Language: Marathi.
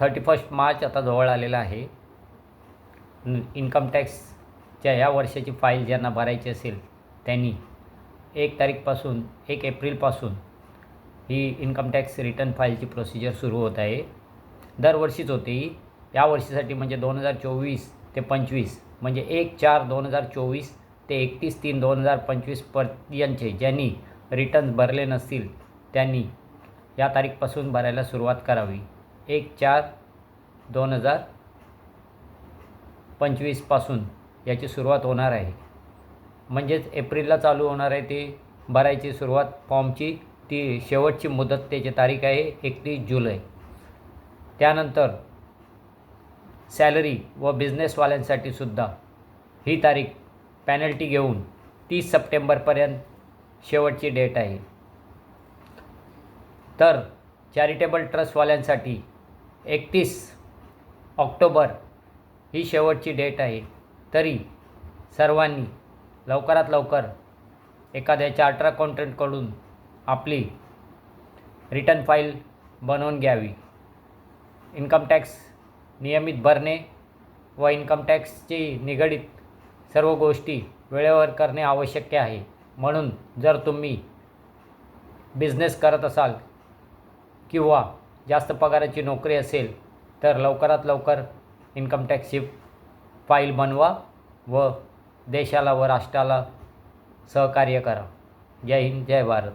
थर्टी फर्स्ट मार्च आता जवळ आलेला आहे. इन्कम टॅक्सच्या ह्या वर्षाची फाईल ज्यांना भरायची असेल त्यांनी एक तारीखपासून एक एप्रिलपासून ही इन्कम टॅक्स रिटर्न फाईलची प्रोसिजर सुरू होत आहे. दरवर्षीच होते. ही या वर्षीसाठी म्हणजे दोन हजार चोवीस ते पंचवीस म्हणजे एक चार दोन हजार चोवीस ते एकतीस तीन दोन हजार पंचवीसपर्यंतचे ज्यांनी रिटर्न्स भरले नसतील त्यांनी या तारीखपासून भरायला सुरुवात करावी. एक चार दोन हजार पंचवीसपासून याची सुरुवात होणार आहे. म्हणजेच एप्रिलला चालू होणार आहे ती भरायची सुरुवात. फॉर्मची ती शेवटची मुदत त्याची तारीख आहे एकतीस जुलै. त्यानंतर सॅलरी व बिझनेसवाल्यांसाठी सुद्धा ही तारीख पॅनल्टी घेऊन तीस सप्टेंबरपर्यंत शेवटची डेट आहे. तर चॅरिटेबल ट्रस्टवाल्यांसाठी एकतीस ऑक्टोबर ही शेवटची डेट आहे. तरी सर्वांनी लवकरात लवकर एखाद्या चार्टर अकाउंटंटकडून आपली रिटर्न फाईल बनवून घ्यावी. इन्कम टॅक्स नियमित भरणे व इन्कम टॅक्सची निगडीत सर्व गोष्टी वेळेवर करणे आवश्यक आहे. म्हणून जर तुम्ही बिझनेस करत असाल किंवा जास्त पगाराची नोकरी असेल तर लवकरात लवकर इन्कम टॅक्सची फाईल बनवा व देशाला व राष्ट्राला सहकार्य करा. जय हिंद जय भारत.